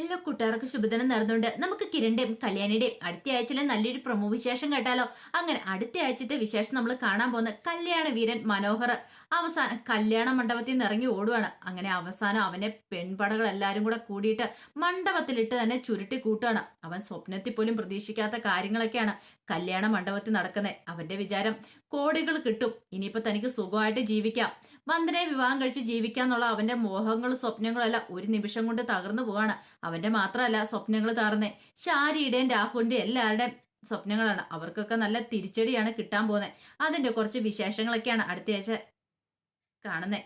എല്ലാ കൂട്ടുകാർക്കും ശുഭദിനം നടന്നുകൊണ്ട് നമുക്ക് കിരണിന്റെയും കല്യാണിയുടെയും അടുത്ത ആഴ്ചയിലെ നല്ലൊരു പ്രമോ വിശേഷം കേട്ടാലോ? അങ്ങനെ അടുത്ത ആഴ്ചത്തെ വിശേഷം നമ്മൾ കാണാൻ പോകുന്ന കല്യാണ വീരൻ മനോഹർ. അവസാനം കല്യാണ മണ്ഡപത്തിൽ നിന്ന് ഇറങ്ങി ഓടുവാണ്. അങ്ങനെ അവസാനം അവനെ പെൺപടകൾ എല്ലാവരും കൂടെ കൂടിയിട്ട് മണ്ഡപത്തിലിട്ട് തന്നെ ചുരുട്ടി കൂട്ടുകയാണ് അവൻ സ്വപ്നത്തിൽ പോലും പ്രതീക്ഷിക്കാത്ത കാര്യങ്ങളൊക്കെയാണ് കല്യാണ മണ്ഡപത്തിൽ നടക്കുന്നത്. അവന്റെ വിചാരം കോടികൾ കിട്ടും. ഇനിയിപ്പോ തനിക്ക് സുഖമായിട്ട് ജീവിക്കാം. വന്ദനെ വിവാഹം കഴിച്ച് ജീവിക്കാന്നുള്ള അവന്റെ മോഹങ്ങളും സ്വപ്നങ്ങളും എല്ലാം ഒരു നിമിഷം കൊണ്ട് തകർന്നു പോവാണ്. അവന്റെ മാത്രമല്ല സ്വപ്നങ്ങൾ തകർന്നേ. ശാരിയുടെയും രാഹുലിന്റെയും എല്ലാവരുടെയും സ്വപ്നങ്ങളാണ്. അവർക്കൊക്കെ നല്ല തിരിച്ചടിയാണ് കിട്ടാൻ പോകുന്നത് അതിന്റെ കുറച്ച് വിശേഷങ്ങളൊക്കെയാണ് അടുത്ത ആഴ്ച കാണുന്നത്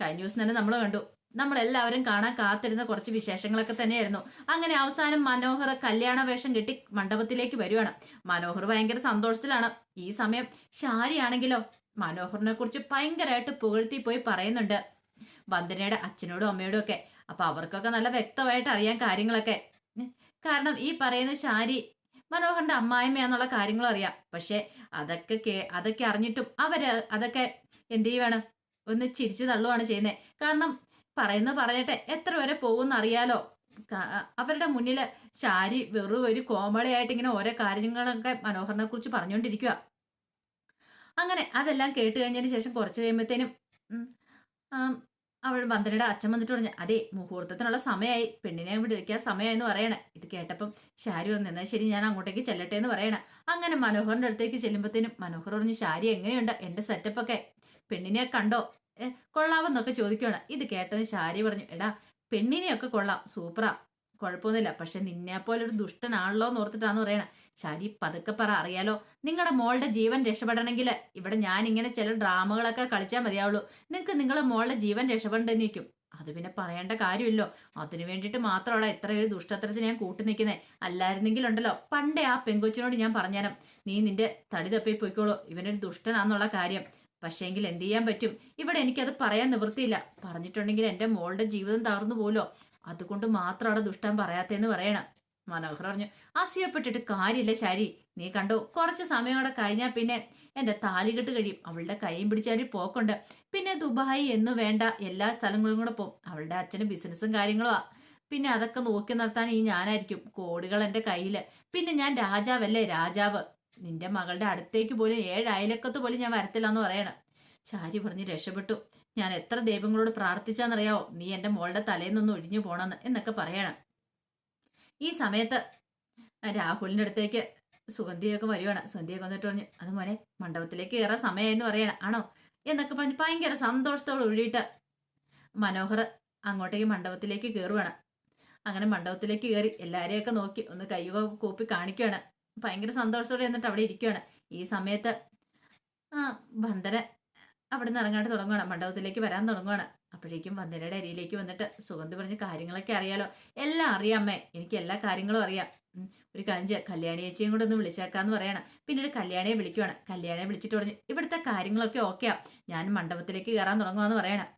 കഴിഞ്ഞ ദിവസം തന്നെ നമ്മൾ കണ്ടു. നമ്മളെല്ലാവരും കാണാൻ കാത്തിരുന്ന കുറച്ച് വിശേഷങ്ങളൊക്കെ തന്നെയായിരുന്നു. അങ്ങനെ അവസാനം മനോഹർ കല്യാണ വേഷം കെട്ടി മണ്ഡപത്തിലേക്ക് വരുവാണ്. മനോഹർ ഭയങ്കര സന്തോഷത്തിലാണ്. ഈ സമയം ശാരിയാണെങ്കിലോ? മനോഹറിനെ കുറിച്ച് ഭയങ്കരമായിട്ട് പുകഴ്ത്തി പോയി പറയുന്നുണ്ട്. വന്ദനയുടെ അച്ഛനോടും അമ്മയോടും ഒക്കെ. അപ്പൊ അവർക്കൊക്കെ നല്ല വ്യക്തമായിട്ട് അറിയാൻ കാര്യങ്ങളൊക്കെ. കാരണം ഈ പറയുന്ന ശാരി മനോഹറിന്റെ അമ്മായിമ്മയാന്നുള്ള കാര്യങ്ങളും അറിയാം. പക്ഷെ അതൊക്കെ കേ- അതൊക്കെ അറിഞ്ഞിട്ടും അവർ അതൊക്കെ എന്ത് ചെയ്യുവാണ്? ഒന്ന് ചിരിച്ചു തള്ളുവാണ് ചെയ്യുന്നത് കാരണം പറയുന്ന പറയട്ടെ എത്ര വരെ പോകുമെന്ന് അറിയാലോ. അവരുടെ മുന്നിൽ ശാരി വെറും ഒരു കോമഡിയായിട്ട് ഇങ്ങനെ ഓരോ കാര്യങ്ങളൊക്കെ മനോഹറിനെ കുറിച്ച് പറഞ്ഞുകൊണ്ടിരിക്കുക അങ്ങനെ അതെല്ലാം കേട്ട് കഴിഞ്ഞതിന് ശേഷം കുറച്ച് കഴിയുമ്പോഴത്തേനും അവൾ വന്ദനയുടെ അച്ഛൻ വന്നിട്ട് പറഞ്ഞു അതെ മുഹൂർത്തത്തിനുള്ള സമയമായി പെണ്ണിനെ വിളിക്കാൻ സമയമായി എന്ന് പറയണേ. ഇത് കേട്ടപ്പം ശാരി പറഞ്ഞു എന്നാൽ ശരി ഞാൻ അങ്ങോട്ടേക്ക് ചെല്ലട്ടെ എന്ന് പറയണേ. അങ്ങനെ മനോഹറിന്റെ അടുത്തേക്ക് ചെല്ലുമ്പോഴത്തേനും മനോഹർ പറഞ്ഞു ശാരി എങ്ങനെയുണ്ട്? എന്റെ സെറ്റപ്പൊക്കെ പെണ്ണിനെ കണ്ടോ? കൊള്ളാവെന്നൊക്കെ ചോദിക്കുകയാണ് ഇത് കേട്ടത് ശാരി പറഞ്ഞു എടാ പെണ്ണിനെയൊക്കെ കൊള്ളാം സൂപ്പറാ. കുഴപ്പമൊന്നുമില്ല. പക്ഷെ നിന്നെ പോലെ ഒരു ദുഷ്ടനാണല്ലോ എന്ന് ഓർത്തിട്ടാന്ന് പറയണ. ശരി പതുക്കെ പറ അറിയാലോ? നിങ്ങളുടെ മോളുടെ ജീവൻ രക്ഷപ്പെടണമെങ്കിൽ ഇവിടെ ഞാൻ ഇങ്ങനെ ചില ഡ്രാമകളൊക്കെ കളിച്ചാൽ മതിയാവുള്ളൂ. നിങ്ങൾക്ക് നിങ്ങളുടെ മോളുടെ ജീവൻ രക്ഷപ്പെടേണ്ടെന്ന് നിൽക്കും അത് പിന്നെ പറയേണ്ട കാര്യമില്ലോ. അതിനു വേണ്ടിയിട്ട് മാത്രമാണ് ഇത്ര ഒരു ദുഷ്ടത്തരത്തിന് ഞാൻ കൂട്ടി നിൽക്കുന്നത് അല്ലായിരുന്നെങ്കിലുണ്ടല്ലോ പണ്ടേ ആ പെങ്കൊച്ചിനോട് ഞാൻ പറഞ്ഞാലും നീ നിന്റെ തടി തപ്പി പോയിക്കോളൂ. ഇവനൊരു ദുഷ്ടനാന്നുള്ള കാര്യം. പക്ഷേങ്കിൽ എന്ത് ചെയ്യാൻ പറ്റും? ഇവിടെ എനിക്കത് പറയാൻ നിവൃത്തിയില്ല. പറഞ്ഞിട്ടുണ്ടെങ്കിൽ എന്റെ മോളുടെ ജീവിതം തകർന്നു പോലോ അതുകൊണ്ട് മാത്രമാണ് ദുഷ്ടൻ പറയാത്തേന്ന് പറയണം. മനോഹർ പറഞ്ഞു അസൂയപ്പെട്ടിട്ട് കാര്യമില്ല ശരി. നീ കണ്ടോ കുറച്ച് സമയം കൂടെ കഴിഞ്ഞാൽ പിന്നെ എന്റെ താലികെട്ട് കഴിയും. അവളുടെ കൈയും പിടിച്ചാൽ പോക്കുണ്ട്. പിന്നെ ദുബായി എന്ന് വേണ്ട എല്ലാ സ്ഥലങ്ങളും കൂടെ പോകും. അവളുടെ അച്ഛന് ബിസിനസ്സും കാര്യങ്ങളും പിന്നെ അതൊക്കെ നോക്കി നടത്താൻ ഈ ഞാനായിരിക്കും. കോടികൾ എന്റെ കയ്യിൽ പിന്നെ ഞാൻ രാജാവല്ലേ രാജാവ്. നിന്റെ മകളുടെ അടുത്തേക്ക് പോലും ഏഴ് അയലക്കത്ത് പോലും ഞാൻ വരത്തില്ല എന്ന് പറയണം. ശാരി പറഞ്ഞ് രക്ഷപ്പെട്ടു. ഞാൻ എത്ര ദൈവങ്ങളോട് പ്രാർത്ഥിച്ചാന്നറിയാവോ? നീ എന്റെ മോളുടെ തലയിൽ നിന്ന് ഒഴിഞ്ഞു പോണെന്ന് എന്നൊക്കെ പറയണം. ഈ സമയത്ത് രാഹുലിന്റെ അടുത്തേക്ക് സുഗന്ധിയൊക്കെ വരുവാണ്. സുഗന്ധിയൊക്കെ വന്നിട്ട് പറഞ്ഞു അത് മോനെ മണ്ഡപത്തിലേക്ക് കയറാൻ സമയമായെന്ന് പറയണം. ആണോ? എന്നൊക്കെ പറഞ്ഞ് ഭയങ്കര സന്തോഷത്തോടെ ഒഴിയിട്ട് മനോഹർ അങ്ങോട്ടേക്ക് മണ്ഡപത്തിലേക്ക് കയറുവാണ്. അങ്ങനെ മണ്ഡപത്തിലേക്ക് കയറി എല്ലാവരെയൊക്കെ നോക്കി ഒന്ന് കൈയൊക്കെ കൂപ്പി കാണിക്കുകയാണ് ഭയങ്കര സന്തോഷത്തോടെ എന്നിട്ട് അവിടെ ഇരിക്കുകയാണ് ഈ സമയത്ത് ആ വന്ദന അവിടെ നിന്ന് ഇറങ്ങാണ്ട് തുടങ്ങുകയാണ് മണ്ഡപത്തിലേക്ക് വരാൻ തുടങ്ങുകയാണ് അപ്പോഴേക്കും വന്ദനയുടെ അരിയിലേക്ക് വന്നിട്ട് സുഗന്ധി പറഞ്ഞ കാര്യങ്ങളൊക്കെ അറിയാലോ. എല്ലാം അറിയാമേ എനിക്ക് എല്ലാ കാര്യങ്ങളും അറിയാം. ഒരു കഞ്ച് കല്യാണി ചേച്ചിയും കൂടെ ഒന്ന് വിളിച്ചേക്കാന്ന് പറയണം. പിന്നീട് കല്യാണിയെ വിളിക്കുവാണ്. കല്യാണിയെ വിളിച്ചിട്ട് പറഞ്ഞു ഇവിടുത്തെ കാര്യങ്ങളൊക്കെ ഓക്കെയാ ഞാൻ മണ്ഡപത്തിലേക്ക് കയറാൻ തുടങ്ങുവാന്ന് പറയണം.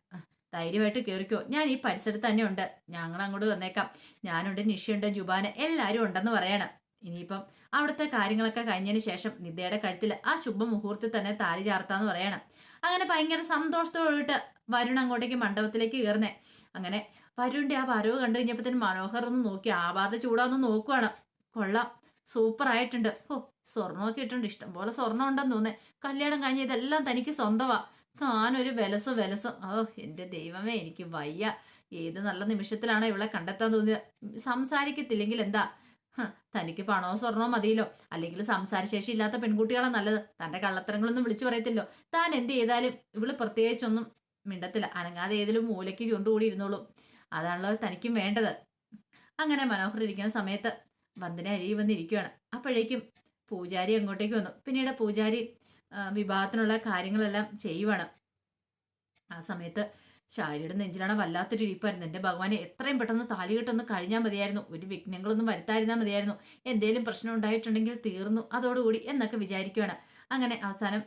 ധൈര്യമായിട്ട് കയറിക്കോ ഞാൻ ഈ പരിസരത്ത് തന്നെ ഉണ്ട്. ഞങ്ങൾ അങ്ങോട്ട് വന്നേക്കാം. ഞാനുണ്ട് നിഷയുണ്ട് ജുബാന് എല്ലാവരും ഉണ്ടെന്ന് പറയണം. ഇനിയിപ്പം അവിടുത്തെ കാര്യങ്ങളൊക്കെ കഴിഞ്ഞതിന് ശേഷം നിതയുടെ കഴുത്തിൽ ആ ശുഭമുഹൂർത്തത്തിൽ തന്നെ താലി ചാർത്താന്ന് പറയണം. അങ്ങനെ ഭയങ്കര സന്തോഷത്തോടിട്ട് വരുൺ അങ്ങോട്ടേക്ക് മണ്ഡപത്തിലേക്ക് കയറുന്നേ. അങ്ങനെ വരുണിന്റെ ആ വരവ് കണ്ടു കഴിഞ്ഞപ്പോഴത്തേനും മനോഹർ ഒന്ന് നോക്കി ആവാതെ ചൂടാന്ന് നോക്കുവാണ്. കൊള്ളാം സൂപ്പർ ആയിട്ടുണ്ട്. ഓ സ്വർണമൊക്കെ ഇട്ടുണ്ട് ഇഷ്ടം പോലെ സ്വർണം ഉണ്ടെന്ന് തോന്നേ കല്യാണം കഴിഞ്ഞ ഇതെല്ലാം തനിക്ക് സ്വന്തമാ. താനൊരു വിലസ് വിലസ്. ഓ എന്റെ ദൈവമേ എനിക്ക് വയ്യ. ഏത് നല്ല നിമിഷത്തിലാണ് ഇവളെ കണ്ടെത്താൻ തോന്നിയത്? സംസാരിക്കത്തില്ലെങ്കിൽ എന്താ? തനിക്ക് പണമോ സ്വർണമോ മതിയല്ലോ. അല്ലെങ്കിൽ സംസാരശേഷി ഇല്ലാത്ത പെൺകുട്ടികളാണ് നല്ലത്. തന്റെ കള്ളത്തരങ്ങളൊന്നും വിളിച്ചു പറയത്തില്ലോ. താൻ എന്ത് ചെയ്താലും ഇവൾ പ്രത്യേകിച്ചൊന്നും മിണ്ടത്തില്ല. അനങ്ങാതെ ഏതിലും മൂലയ്ക്ക് ചുണ്ടുകൂടി ഇരുന്നോളും. അതാണല്ലോ തനിക്കും വേണ്ടത്. അങ്ങനെ മനോഹർ ഇരിക്കുന്ന സമയത്ത് വന്ദന അഴി വന്നിരിക്കുകയാണ് അപ്പോഴേക്കും പൂജാരി അങ്ങോട്ടേക്ക് വന്നു. പിന്നീട് പൂജാരി വിവാഹത്തിനുള്ള കാര്യങ്ങളെല്ലാം ചെയ്യുവാണ്. ആ സമയത്ത് ശാരിയുടെ നെഞ്ചിലാണ് വല്ലാത്തൊരു ഇരിപ്പായിരുന്നു. എന്റെ ഭഗവാനെ എത്രയും പെട്ടെന്ന് താലി കെട്ടൊന്ന് കഴിഞ്ഞാൽ മതിയായിരുന്നു. ഒരു വിഘ്നങ്ങളൊന്നും വരുത്താതിരുന്നാൽ മതിയായിരുന്നു. എന്തേലും പ്രശ്നം ഉണ്ടായിട്ടുണ്ടെങ്കിൽ തീർന്നു അതോടുകൂടി എന്നൊക്കെ വിചാരിക്കുകയാണ് അങ്ങനെ അവസാനം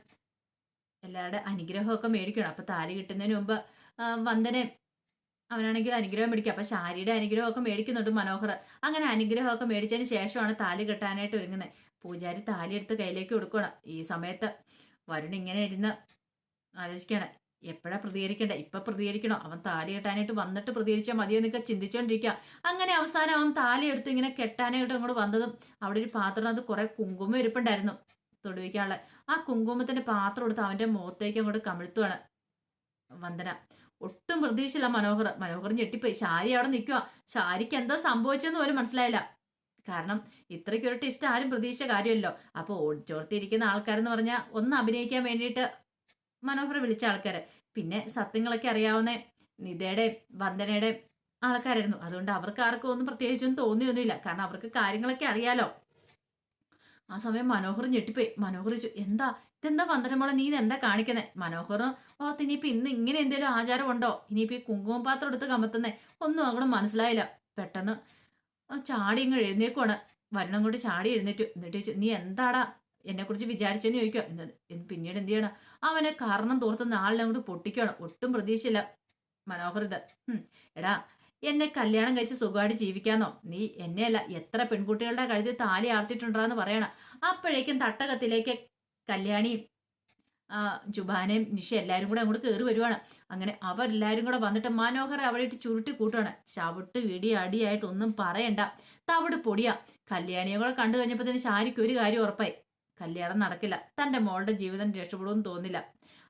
എല്ലാവരുടെ അനുഗ്രഹമൊക്കെ മേടിക്കണം അപ്പൊ താലി കിട്ടുന്നതിന് മുമ്പ് വന്ദനെ അവനാണെങ്കിൽ അനുഗ്രഹം മേടിക്കുക അപ്പൊ ശാരിയുടെ അനുഗ്രഹമൊക്കെ മേടിക്കുന്നുണ്ട് മനോഹർ. അങ്ങനെ അനുഗ്രഹമൊക്കെ മേടിച്ചതിന് ശേഷമാണ് താലി കെട്ടാനായിട്ട് ഒരുങ്ങുന്നത്. പൂജാരി താലി എടുത്ത് കയ്യിലേക്ക് കൊടുക്കണം ഈ സമയത്ത് വരുൺ ഇങ്ങനെ ഇരുന്ന് ആലോചിക്കുകയാണ്. എപ്പോഴാ പ്രതികരിക്കണ്ട? ഇപ്പൊ പ്രതികരിക്കണോ? അവൻ താലി കെട്ടാനായിട്ട് വന്നിട്ട് പ്രതികരിച്ചാൽ മതിയോ എന്നൊക്കെ ചിന്തിച്ചോണ്ടിരിക്കുക അങ്ങനെ അവസാനം അവൻ താലി എടുത്ത് ഇങ്ങനെ കെട്ടാനായിട്ട് അങ്ങോട്ട് വന്നതും അവിടെ ഒരു പാത്രത്തിനകത്ത് കുറെ കുങ്കുമ ഇരിപ്പുണ്ടായിരുന്നു തൊടുവിക്കാനുള്ള. ആ കുങ്കുമത്തിന്റെ പാത്രം എടുത്ത് അവന്റെ മുഖത്തേക്ക് അങ്ങോട്ട് കമിഴ്ത്തുവാണ് വന്ദന. ഒട്ടും പ്രതീക്ഷയില്ല മനോഹർ. മനോഹർ ഞെട്ടിപ്പോയി. ശാരി അവിടെ നിൽക്കുക ശാരിക്ക് എന്തോ സംഭവിച്ചെന്ന് പോലും മനസ്സിലായില്ല. കാരണം ഇത്രയ്ക്കൊരു ടെസ്റ്റ് ആരും പ്രതീക്ഷ കാര്യമല്ലോ. അപ്പോൾ ഓടിച്ചോർത്തിരിക്കുന്ന ആൾക്കാരെന്ന് പറഞ്ഞാൽ ഒന്ന് അഭിനയിക്കാൻ വേണ്ടിയിട്ട് മനോഹർ വിളിച്ച ആൾക്കാരെ. പിന്നെ സത്യങ്ങളൊക്കെ അറിയാവുന്ന നിതയുടെ വന്ദനയുടെ ആൾക്കാരായിരുന്നു. അതുകൊണ്ട് അവർക്ക് ആർക്കും ഒന്നും പ്രത്യേകിച്ചൊന്നും തോന്നിയൊന്നുമില്ല. കാരണം അവർക്ക് കാര്യങ്ങളൊക്കെ അറിയാലോ. ആ സമയം മനോഹർ ഞെട്ടിപ്പോയി. മനോഹർ എന്താ? ഇതെന്താ വന്ദനമോളെ നീ ഇതെന്താ കാണിക്കുന്നത് മനോഹർ ഓർത്ത് ഇനിയിപ്പോ ഇന്ന് ഇങ്ങനെ എന്തെങ്കിലും ആചാരമുണ്ടോ? ഇനിയിപ്പോ ഈ കുങ്കുമം പാത്രം എടുത്ത് കമത്തുന്നേ ഒന്നും അങ്ങോട്ട് മനസ്സിലായില്ല. പെട്ടെന്ന് ചാടി ഇങ്ങ് എഴുന്നേക്കുവാണ്. വരണം കൊണ്ട് ചാടി എഴുന്നേറ്റു. എന്നിട്ട് ചോദിച്ചു നീ എന്താടാ? എന്നെ കുറിച്ച് വിചാരിച്ചെന്ന് ചോദിക്കുക എന്ന് പിന്നീട് എന്ത് ചെയ്യണം? അവനെ കാരണം തോർത്ത് നാളിനെ അങ്ങോട്ട് പൊട്ടിക്കണം. ഒട്ടും പ്രതീക്ഷയില്ല. മനോഹർ ഇത്. എടാ എന്നെ കല്യാണം കഴിച്ച് സുഖമായിട്ട് ജീവിക്കാന്നോ? നീ എന്നെയല്ല എത്ര പെൺകുട്ടികളുടെ കഴുത്തിൽ താലി ആർത്തിട്ടുണ്ടാന്ന് പറയണം. അപ്പോഴേക്കും തട്ടകത്തിലേക്ക് കല്യാണിയും ജുബാനയും നിഷ എല്ലാവരും കൂടെ അങ്ങോട്ട് കയറി വരുവാണ്. അങ്ങനെ അവരെല്ലാരും കൂടെ വന്നിട്ട് മനോഹർ അവിടെ ഇട്ട് ചുരുട്ടി കൂട്ടുകയാണ് ചവിട്ട് വിടി അടിയായിട്ട് ഒന്നും പറയണ്ട. തവിട് പൊടിയാ. കല്യാണിയെ കൂടെ കണ്ടു കഴിഞ്ഞപ്പോൾ തന്നെ ശാരിക്ക് ഒരു കാര്യം ഉറപ്പായി. കല്യാണം നടക്കില്ല. തന്റെ മോളുടെ ജീവിതം രക്ഷപ്പെടുമെന്ന് തോന്നില്ല.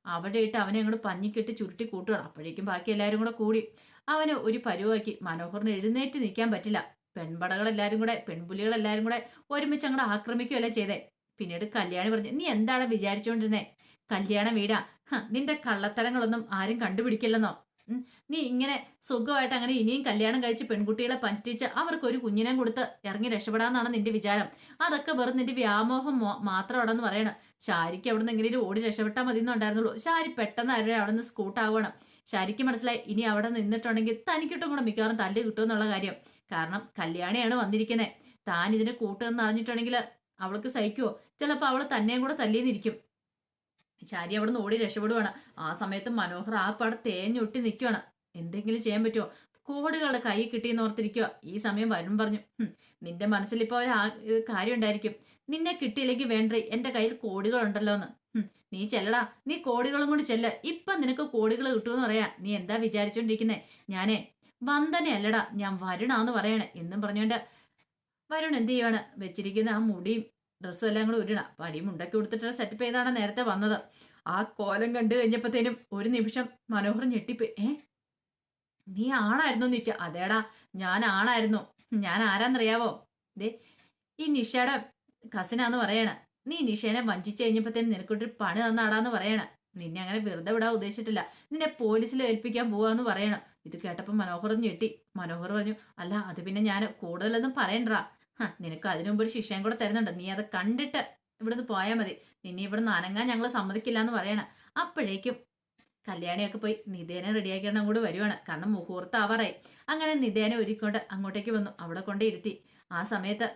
അവിടെ ഇട്ട് അവനെ അങ്ങോട്ട് പഞ്ഞിക്കിട്ട് ചുരുട്ടി കൂട്ടുകയാണ്. അപ്പോഴേക്കും ബാക്കി എല്ലാവരും കൂടെ കൂടി. അവന് ഒരു പരുവാക്കി. മനോഹറിന് എഴുന്നേറ്റ് നിൽക്കാൻ പറ്റില്ല. പെൺപടകളെല്ലാരും കൂടെ പെൺപുലികളെല്ലാരും കൂടെ ഒരുമിച്ച് അങ്ങോട്ട് ആക്രമിക്കുകയല്ലേ ചെയ്തേ. പിന്നീട് കല്യാണി പറഞ്ഞു നീ എന്താണ് വിചാരിച്ചുകൊണ്ടിരുന്നേ കല്യാണം വീടാ. നിന്റെ കള്ളത്തരങ്ങളൊന്നും ആരും കണ്ടുപിടിക്കില്ലെന്നോ? നീ ഇങ്ങനെ സുഖമായിട്ട് അങ്ങനെ ഇനിയും കല്യാണം കഴിച്ച് പെൺകുട്ടികളെ പറ്റിച്ച് അവർക്ക് ഒരു കുഞ്ഞിനെ കൊടുത്ത് ഇറങ്ങി രക്ഷപ്പെടാന്നാണ് നിന്റെ വിചാരം. അതൊക്കെ വെറും നിന്റെ വ്യാമോഹം മാത്രമാണെന്ന് പറയണം. ശാരിക്ക് അവിടെ നിന്ന് എങ്ങനെയും ഓടി രക്ഷപ്പെട്ടാൽ മതി എന്നുണ്ടായിരുന്നുള്ളൂ ശാരി പെട്ടെന്ന് അവരെ അവിടെ നിന്ന് സ്കൂട്ടാവണം ശാരിക്ക് മനസ്സിലായി ഇനി അവിടെ നിന്നിട്ടുണ്ടെങ്കിൽ തനിക്കിട്ടും കൂടെ മിക്കവാറും തല്ല് കിട്ടുമെന്നുള്ള കാര്യം. കാരണം കല്യാണിയാണ് വന്നിരിക്കുന്നത് താൻ ഇതിനെ കൂട്ടുമെന്ന് അറിഞ്ഞിട്ടുണ്ടെങ്കിൽ അവൾക്ക് സഹിക്കുമോ ചിലപ്പോൾ അവൾ തന്നെയും കൂടെ തല്ലിന്നിരിക്കും. ശാരി അവിടെ നിന്ന് ഓടി രക്ഷപ്പെടുവാണ്. ആ സമയത്ത് മനോഹർ ആ പട തേഞ്ഞൊട്ടി നിൽക്കുവാണ് എന്തെങ്കിലും ചെയ്യാൻ പറ്റുമോ കോടുകളുടെ കൈ കിട്ടിയെന്ന് ഓർത്തിരിക്കുക ഈ സമയം വരും പറഞ്ഞു. നിന്റെ മനസ്സിൽ ഇപ്പോൾ ഒരു കാര്യം ഉണ്ടായിരിക്കും. നിന്നെ കിട്ടിയില്ലെങ്കിൽ വേണ്ടേ എന്റെ കയ്യിൽ കോടികളുണ്ടല്ലോ എന്ന്. നീ ചെല്ലടാ. നീ കോടികളും കൊണ്ട് ചെല്ല. ഇപ്പൊ നിനക്ക് കോടികൾ കിട്ടുമെന്ന് പറയാ. നീ എന്താ വിചാരിച്ചോണ്ടിരിക്കുന്നേ? ഞാനേ വന്ദനയല്ലടാ ഞാൻ വരുണാന്ന് പറയണേ. എന്നും പറഞ്ഞോണ്ട് വരുൺ എന്ത് ചെയ്യാണ് വെച്ചിരിക്കുന്ന ആ മുടിയും ഡ്രസ്സും എല്ലാം കൂടെ ഉരുണ. പടി മുണ്ടൊക്കെ കൊടുത്തിട്ടുള്ള സെറ്റപ്പ് ചെയ്താണ് നേരത്തെ വന്നത്. ആ കോലം കണ്ടു കഴിഞ്ഞപ്പോഴത്തേനും ഒരു നിമിഷം മനോഹർ ഞെട്ടിപ്പോയി. ഏ? നീ ആണായിരുന്നു നിൽക്കുക അതേടാ ഞാൻ ആണായിരുന്നു. ഞാൻ ആരാന്നറിയാവോ? ദേ ഈ നിഷയുടെ കസിനാന്ന് പറയണ. നീ നിഷേനെ വഞ്ചിച്ചു കഴിഞ്ഞപ്പോഴത്തേന് നിനക്കൊരു പണി തന്നാടാന്ന് പറയണ. നിന്നെ അങ്ങനെ വെറുതെ വിടാൻ ഉദ്ദേശിച്ചിട്ടില്ല. നിന്നെ പോലീസിൽ ഏൽപ്പിക്കാൻ പോവാന്ന് പറയണം. ഇത് കേട്ടപ്പോൾ മനോഹർ ഞെട്ടി. മനോഹർ പറഞ്ഞു അല്ല അത് പിന്നെ ഞാൻ കൂടുതലൊന്നും പറയണ്ടാ. നിനക്ക് അതിനു മുമ്പ് ഒരു ശിക്ഷയും കൂടെ തരുന്നുണ്ട്. നീ അത് കണ്ടിട്ട് ഇവിടുന്ന് പോയാൽ മതി. നിന്നെ ഇവിടുന്ന് അനങ്ങാൻ ഞങ്ങൾ സമ്മതിക്കില്ല എന്ന് പറയണ. അപ്പോഴേക്കും കല്യാണിയൊക്കെ പോയി നിതേനെ റെഡിയാക്കിയാണ് അങ്ങോട്ട് വരുവാണ്. കാരണം മുഹൂർത്തം ആവാറായി. അങ്ങനെ നിധേനെ ഒരുക്കൊണ്ട് അങ്ങോട്ടേക്ക് വന്നു. അവിടെ കൊണ്ടേ ഇരുത്തി. ആ സമയത്ത്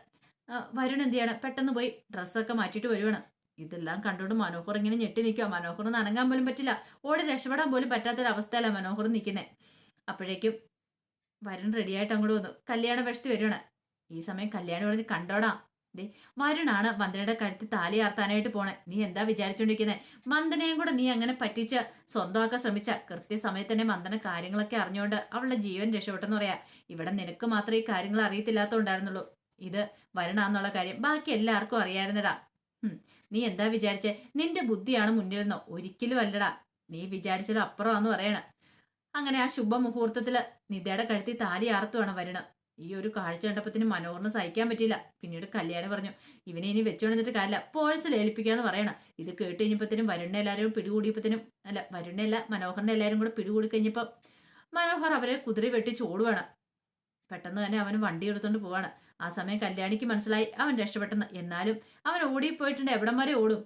വരുൺ എന്ത് ചെയ്യണം? പെട്ടെന്ന് പോയി ഡ്രസ്സൊക്കെ മാറ്റിയിട്ട് വരുവാണ്. ഇതെല്ലാം കണ്ടുകൊണ്ട് മനോഹർ ഇങ്ങനെ ഞെട്ടി നിൽക്കുക മനോഹറിന് അനങ്ങാൻ പോലും പറ്റില്ല. ഓടി രക്ഷപ്പെടാൻ പോലും പറ്റാത്തൊരവസ്ഥയല്ല മനോഹർ നിൽക്കുന്നത് അപ്പോഴേക്കും വരുൺ റെഡിയായിട്ട് അങ്ങോട്ട് വന്നു. കല്യാണ വേഷത്തിൽ വരുവാണ്. ഈ സമയം കല്യാണി പറഞ്ഞ് കണ്ടോടാ ദേ വരുണാണ് വന്ദനയുടെ കഴുത്തിൽ താലി ആർത്താനായിട്ട് പോണേ. നീ എന്താ വിചാരിച്ചോണ്ടിരിക്കുന്നത് വന്ദനയും കൂടെ നീ അങ്ങനെ പറ്റിച്ച് സ്വന്തമാക്കാൻ ശ്രമിച്ച കൃത്യസമയത്ത് തന്നെ വന്ദന കാര്യങ്ങളൊക്കെ അറിഞ്ഞുകൊണ്ട് അവളുടെ ജീവൻ രക്ഷപ്പെട്ടെന്ന് പറയാ. ഇവിടെ നിനക്ക് മാത്രമേ ഈ കാര്യങ്ങൾ അറിയത്തില്ലാത്തോണ്ടായിരുന്നുള്ളൂ. ഇത് വരണാന്നുള്ള കാര്യം ബാക്കി എല്ലാവർക്കും അറിയായിരുന്നടാ. നീ എന്താ വിചാരിച്ചേ? നിന്റെ ബുദ്ധിയാണ് മുന്നിലെന്നോ? ഒരിക്കലും അല്ലടാ. നീ വിചാരിച്ചത് അപ്പുറമാന്ന് പറയണ. അങ്ങനെ ആ ശുഭമുഹൂർത്തത്തിൽ നിധയുടെ കഴുത്തി താലി ആർത്തുവാണ് വരണ. ഈ ഒരു കാഴ്ച കണ്ടപ്പത്തിന് മനോഹറിന് സഹിക്കാൻ പറ്റിയില്ല. പിന്നീട് കല്യാണി പറഞ്ഞു ഇവനെ ഇനി വെച്ചുകൊണ്ടിട്ട് കാര്യമില്ല. പോലീസിൽ ഏൽപ്പിക്കാന്ന് പറയണം. ഇത് കേട്ട് കഴിഞ്ഞപ്പത്തിനും വരുണ്ണ എല്ലാവരും പിടികൂടിയപ്പത്തിനും അല്ല വരുണ്ണയല്ല മനോഹറിനെ എല്ലാവരും കൂടെ പിടികൂടി കഴിഞ്ഞപ്പോൾ മനോഹർ അവരെ കുതിര വെട്ടി ഓടുവാണ്. പെട്ടെന്ന് തന്നെ അവൻ വണ്ടി എടുത്തുകൊണ്ട് പോവാണ്. ആ സമയം കല്യാണിക്ക് മനസ്സിലായി. അവൻ രക്ഷപ്പെട്ടെന്ന്. എന്നാലും അവൻ ഓടിപ്പോയിട്ടുണ്ട്. എവിടം വരെ ഓടും?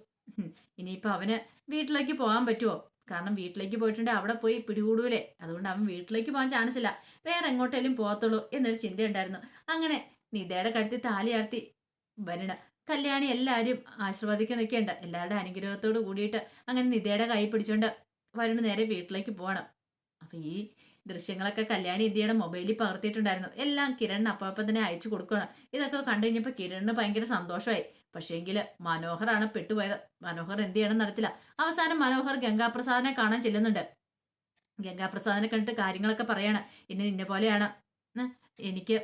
ഇനിയിപ്പോൾ ഇനിയിപ്പോ അവന് വീട്ടിലേക്ക് പോകാൻ പറ്റുമോ കാരണം വീട്ടിലേക്ക് പോയിട്ടുണ്ട് അവിടെ പോയി പിടികൂടൂലേ. അതുകൊണ്ട് അവൻ വീട്ടിലേക്ക് പോകാൻ ചാൻസ് ഇല്ല. വേറെ എങ്ങോട്ടേലും പോകത്തുള്ളൂ എന്നൊരു ചിന്തയുണ്ടായിരുന്നു. അങ്ങനെ നിതയുടെ കഴുത്തിൽ താലിയാർത്തി വരണ. കല്യാണി എല്ലാവരും ആശീർവദിക്കാൻ നിൽക്കേണ്ട. എല്ലാവരുടെ അനുഗ്രഹത്തോട് കൂടിയിട്ട് അങ്ങനെ നിതയുടെ കൈ പിടിച്ചുകൊണ്ട് വരുണ് നേരെ വീട്ടിലേക്ക് പോകണം അപ്പൊ ഈ ദൃശ്യങ്ങളൊക്കെ കല്യാണി ഇന്ത്യയുടെ മൊബൈലിൽ പകർത്തിയിട്ടുണ്ടായിരുന്നു. എല്ലാം കിരണിന് അപ്പം തന്നെ അയച്ചു കൊടുക്കണം ഇതൊക്കെ കണ്ടു കഴിഞ്ഞപ്പോൾ കിരണിന് ഭയങ്കര സന്തോഷമായി. പക്ഷേങ്കിൽ മനോഹറാണ് പെട്ടുപോയത്. മനോഹർ എന്ത് ചെയ്യണം നടത്തില്ല അവസാനം മനോഹർ ഗംഗാപ്രസാദിനെ കാണാൻ ചെല്ലുന്നുണ്ട്. ഗംഗാപ്രസാദിനെ കണ്ടിട്ട് കാര്യങ്ങളൊക്കെ പറയാണ്. ഇന്ന് നിന്നെ പോലെയാണ്. എനിക്ക്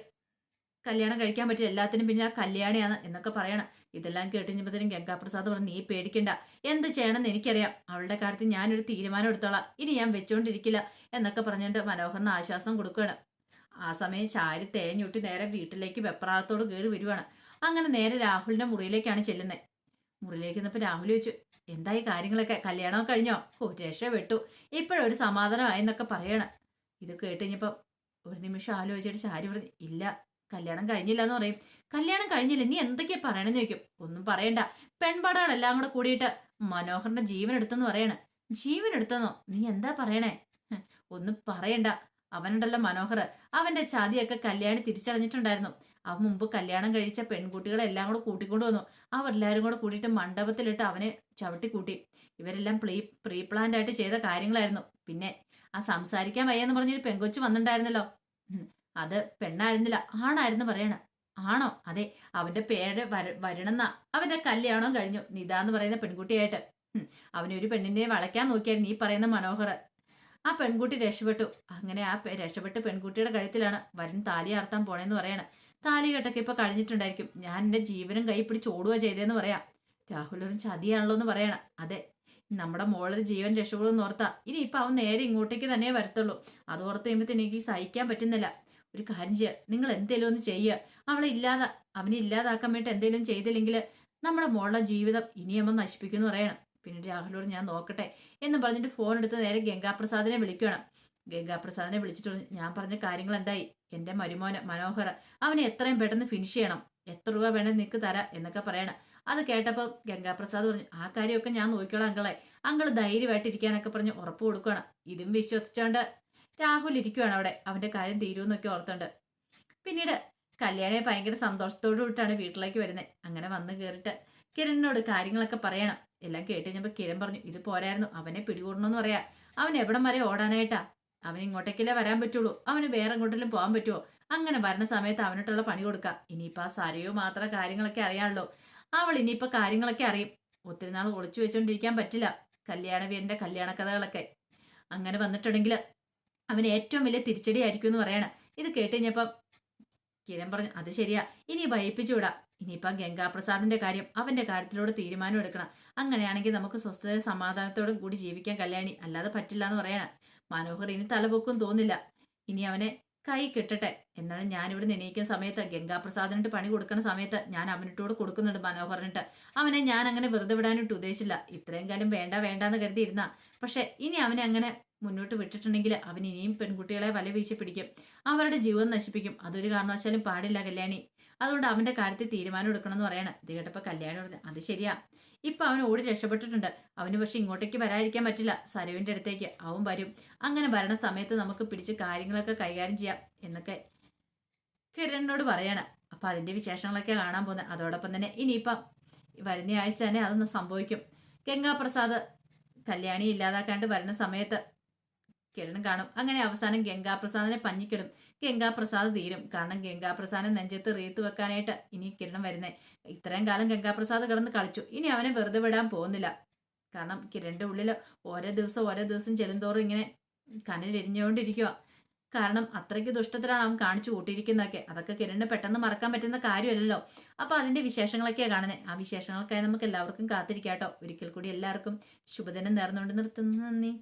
കല്യാണം കഴിക്കാൻ പറ്റില്ല. എല്ലാത്തിനും പിന്നെ ആ കല്യാണിയാണ് എന്നൊക്കെ പറയണം. ഇതെല്ലാം കേട്ടുകഴിഞ്ഞപ്പോഴത്തേനും ഗംഗാപ്രസാദ് പറഞ്ഞു നീ പേടിക്കണ്ട. എന്ത് ചെയ്യണമെന്ന് എനിക്കറിയാം. അവളുടെ കാര്യത്തിൽ ഞാനൊരു തീരുമാനം എടുത്തോളാം. ഇനി ഞാൻ വെച്ചുകൊണ്ടിരിക്കില്ല എന്നൊക്കെ പറഞ്ഞുകൊണ്ട് മനോഹറിന് ആശ്വാസം കൊടുക്കുകയാണ്. ആ സമയം ശാരി തേഞ്ഞൂട്ടി നേരെ വീട്ടിലേക്ക് വെപ്രാളത്തോട് കയറി വരുവാണ്. അങ്ങനെ നേരെ രാഹുലിന്റെ മുറിയിലേക്കാണ് ചെല്ലുന്നത് മുറിയിലേക്ക് നിന്നപ്പോൾ രാഹുൽ ചോദിച്ചു എന്തായി കാര്യങ്ങളൊക്കെ? കല്യാണമൊക്കെ കഴിഞ്ഞോ? ഓ രക്ഷ വിട്ടു. ഇപ്പോഴൊരു സമാധാനമായി എന്നൊക്കെ പറയണം. ഇത് കേട്ട് ഒരു നിമിഷം ആലോചിച്ചിട്ട് ചാരി പറഞ്ഞു ഇല്ല കല്യാണം കഴിഞ്ഞില്ല എന്ന് പറയും. കല്യാണം കഴിഞ്ഞില്ല നീ എന്തൊക്കെയാ പറയണെന്ന് ചോദിക്കും. ഒന്നും പറയണ്ട. പെൺപടകളെല്ലാം കൂടെ കൂടിയിട്ട് മനോഹറിന്റെ ജീവൻ എടുത്തെന്ന് പറയണ. ജീവൻ എടുത്തെന്നോ നീ എന്താ പറയണേ? ഒന്നും പറയണ്ട. അവനുണ്ടല്ലോ മനോഹർ. അവന്റെ ചതിയൊക്കെ കല്യാണി തിരിച്ചറിഞ്ഞിട്ടുണ്ടായിരുന്നു. അവൻ മുമ്പ് കല്യാണം കഴിച്ച പെൺകുട്ടികളെല്ലാം കൂടെ കൂട്ടിക്കൊണ്ടു വന്നു. അവരെല്ലാരും കൂടെ കൂട്ടിയിട്ട് മണ്ഡപത്തിലിട്ട് അവനെ ചവിട്ടി കൂട്ടി ഇവരെല്ലാം പ്രീ പ്രീ പ്ലാൻഡ് ആയിട്ട് ചെയ്ത കാര്യങ്ങളായിരുന്നു. പിന്നെ ആ സംസാരിക്കാൻ വയ്യ എന്ന് പറഞ്ഞൊരു പെങ്കൊച്ചു വന്നിട്ടുണ്ടായിരുന്നല്ലോ. അത് പെണ്ണായിരുന്നില്ല ആണായിരുന്നു പറയണ. ആണോ? അതെ അവന്റെ പേര് വര വരണമെന്ന അവന്റെ കല്യാണം കഴിഞ്ഞു നിത എന്ന് പറയുന്ന പെൺകുട്ടിയായിട്ട്. അവനൊരു പെണ്ണിനെ വളയ്ക്കാൻ നോക്കിയായിരുന്നു ഈ പറയുന്ന മനോഹർ. ആ പെൺകുട്ടി രക്ഷപ്പെട്ടു. അങ്ങനെ ആ രക്ഷപ്പെട്ട പെൺകുട്ടിയുടെ കഴുത്തിലാണ് വരൻ താലി അർത്താൻ പോണേന്ന് പറയണ. താലി കെട്ടൊക്കെ ഇപ്പൊ കഴിഞ്ഞിട്ടുണ്ടായിരിക്കും. ഞാൻ എന്റെ ജീവനും കൈ പിടിച്ച് ഓടുക ചെയ്തേന്ന് പറയാം. രാഹുൽ ഒരു ചതിയാണല്ലോ എന്ന് പറയണം. അതെ നമ്മുടെ മോളൊരു ജീവൻ രക്ഷപ്പെടുമെന്ന് ഓർത്താ. ഇനി ഇപ്പൊ അവൻ നേരെ ഇങ്ങോട്ടേക്ക് തന്നെ വരത്തുള്ളൂ. അത് ഓർത്ത് കഴിയുമ്പത്തിന് എനിക്ക് സഹിക്കാൻ പറ്റുന്നില്ല. ഒരു കാര്യം ചെയ്യുക നിങ്ങൾ എന്തേലും ഒന്ന് ചെയ്യുക അവളെ ഇല്ലാതെ അവനെ ഇല്ലാതാക്കാൻ വേണ്ടി എന്തേലും ചെയ്തില്ലെങ്കിൽ നമ്മുടെ മോളുടെ ജീവിതം ഇനിയമ്മ നശിപ്പിക്കുമെന്ന് പറയണം. പിന്നെ രാഹുലോട് ഞാൻ നോക്കട്ടെ എന്ന് പറഞ്ഞിട്ട് ഫോൺ എടുത്ത് നേരെ ഗംഗാപ്രസാദിനെ വിളിക്കണം ഗംഗാപ്രസാദിനെ വിളിച്ചിട്ട് ഞാൻ പറഞ്ഞ കാര്യങ്ങൾ എന്തായി എന്റെ മരുമോന് മനോഹർ അവനെ എത്രയും പെട്ടെന്ന് ഫിനിഷ് ചെയ്യണം. എത്ര രൂപ വേണം നിനക്ക് തരാ എന്നൊക്കെ പറയണം. അത് കേട്ടപ്പോൾ ഗംഗാപ്രസാദ് പറഞ്ഞു ആ കാര്യമൊക്കെ ഞാൻ നോക്കിക്കോളാം അങ്കളെ. അങ്കൾ ധൈര്യമായിട്ട് ഇരിക്കാനൊക്കെ പറഞ്ഞ് ഉറപ്പ് കൊടുക്കുകയാണ് ഇതും വിശ്വസിച്ചോണ്ട് രാഹുൽ ഇരിക്കുവാണ് അവിടെ. അവന്റെ കാര്യം തീരുമെന്നൊക്കെ ഓർത്തുണ്ട്. പിന്നീട് കല്യാണിയെ ഭയങ്കര സന്തോഷത്തോടു കൂട്ടാണ് വീട്ടിലേക്ക് വരുന്നത് അങ്ങനെ വന്ന് കയറിയിട്ട് കിരണിനോട് കാര്യങ്ങളൊക്കെ പറയണം. എല്ലാം കേട്ട് കഴിഞ്ഞപ്പോൾ കിരൺ പറഞ്ഞു ഇത് പോരായിരുന്നു. അവനെ പിടികൂടണമെന്ന് പറയാ. അവൻ എവിടം വരെ ഓടാനായിട്ടാ? അവൻ ഇങ്ങോട്ടേക്കല്ലേ വരാൻ പറ്റുള്ളൂ. അവന് വേറെ എങ്ങോട്ടെങ്കിലും പോകാൻ പറ്റുമോ? അങ്ങനെ വരണ സമയത്ത് അവനോട്ടുള്ള പണി കൊടുക്കാം. ഇനിയിപ്പോൾ ആ സരയോ മാത്രം കാര്യങ്ങളൊക്കെ അറിയാമല്ലോ അവൾ ഇനിയിപ്പോൾ കാര്യങ്ങളൊക്കെ അറിയും. ഒത്തിരി നാൾ ഒളിച്ചു വെച്ചുകൊണ്ടിരിക്കാൻ പറ്റില്ല. കല്യാണ വീരന്റെ കല്യാണ കഥകളൊക്കെ. അങ്ങനെ വന്നിട്ടുണ്ടെങ്കിൽ അവന് ഏറ്റവും വലിയ തിരിച്ചടി ആയിരിക്കും എന്ന് പറയണ. ഇത് കേട്ട് കഴിഞ്ഞപ്പം കിരൺ പറഞ്ഞു അത് ശരിയാ. ഇനി വൈപ്പിച്ചു വിടാം. ഇനിയിപ്പം ഗംഗാപ്രസാദിന്റെ കാര്യം അവന്റെ കാര്യത്തിലൂടെ തീരുമാനം എടുക്കണം. അങ്ങനെയാണെങ്കിൽ നമുക്ക് സ്വസ്ഥത സമാധാനത്തോടും കൂടി ജീവിക്കാൻ കല്യാണി. അല്ലാതെ പറ്റില്ല എന്ന് പറയണ. മനോഹർ ഇനി തലപൊക്കും തോന്നില്ല. ഇനി അവനെ കൈ കിട്ടട്ടെ. എന്നാലും ഞാനിവിടെ നിന്നയിക്കുന്ന സമയത്ത് ഗംഗാപ്രസാദിനിട്ട് പണി കൊടുക്കുന്ന സമയത്ത് ഞാൻ അവനിട്ടോട് കൊടുക്കുന്നുണ്ട് മനോഹറിനിട്ട്. അവനെ ഞാൻ അങ്ങനെ വെറുതെ വിടാനിട്ട് ഉദ്ദേശിച്ചില്ല. ഇത്രയും കാലം വേണ്ട വേണ്ടാന്ന് കരുതിയിരുന്ന. പക്ഷെ ഇനി അവനെ അങ്ങനെ മുന്നോട്ട് വിട്ടിട്ടുണ്ടെങ്കിൽ അവൻ ഇനിയും പെൺകുട്ടികളെ വല വീശി പിടിക്കും. അവരുടെ ജീവൻ നശിപ്പിക്കും. അതൊരു കാരണവശാലും പാടില്ല കല്യാണി. അതുകൊണ്ട് അവന്റെ കാര്യത്തിൽ തീരുമാനം എടുക്കണം എന്ന് പറയണം. ഇത് കേട്ടപ്പോ കല്യാണം പറഞ്ഞു അത് ശരിയാ. ഇപ്പൊ അവൻ ഓടി രക്ഷപ്പെട്ടിട്ടുണ്ട്. അവന് പക്ഷെ ഇങ്ങോട്ടേക്ക് വരാതിരിക്കാൻ പറ്റില്ല. സരുവിന്റെ അടുത്തേക്ക് അവൻ വരും. അങ്ങനെ വരണ സമയത്ത് നമുക്ക് പിടിച്ച് കാര്യങ്ങളൊക്കെ കൈകാര്യം ചെയ്യാം എന്നൊക്കെ കിരണിനോട് പറയണം. അപ്പൊ അതിന്റെ വിശേഷങ്ങളൊക്കെ കാണാൻ പോകുന്നത്. അതോടൊപ്പം തന്നെ ഇനിയിപ്പം വരുന്ന ആഴ്ച തന്നെ അതൊന്ന് സംഭവിക്കും. ഗംഗാപ്രസാദ് കല്യാണി ഇല്ലാതാക്കാണ്ട് വരുന്ന സമയത്ത് കിരൺ കാണും. അങ്ങനെ അവസാനം ഗംഗാപ്രസാദിനെ പഞ്ഞിക്കിടും. ഗംഗാപ്രസാദ് തീരും. കാരണം ഗംഗാപ്രസാദിനെ നെഞ്ചത്ത് റീത്ത് വെക്കാനായിട്ട് ഇനി കിരണം വരുന്നേ. ഇത്രയും കാലം ഗംഗാപ്രസാദ് കിടന്ന് കളിച്ചു. ഇനി അവനെ വെറുതെ വിടാൻ പോകുന്നില്ല. കാരണം കിരണിന്റെ ഉള്ളിൽ ഓരോ ദിവസം ഓരോ ദിവസം ചെല്ലുന്തോറും ഇങ്ങനെ കനലിരിഞ്ഞുകൊണ്ടിരിക്കുക കാരണം അത്രയ്ക്ക് ദുഷ്ടത്തിലാണ് അവൻ കാണിച്ചു കൂട്ടിയിരിക്കുന്നതൊക്കെ. അതൊക്കെ കിരണിന് പെട്ടെന്ന് മറക്കാൻ പറ്റുന്ന കാര്യമല്ലല്ലോ. അപ്പൊ അതിന്റെ വിശേഷങ്ങളൊക്കെയാണ് കാണുന്നത് ആ വിശേഷങ്ങൾക്കായി നമുക്ക് എല്ലാവർക്കും കാത്തിരിക്കാട്ടോ. ഒരിക്കൽ കൂടി എല്ലാവർക്കും ശുഭദിനം നേർന്നുകൊണ്ട് നിർത്തുന്നു. നന്ദി.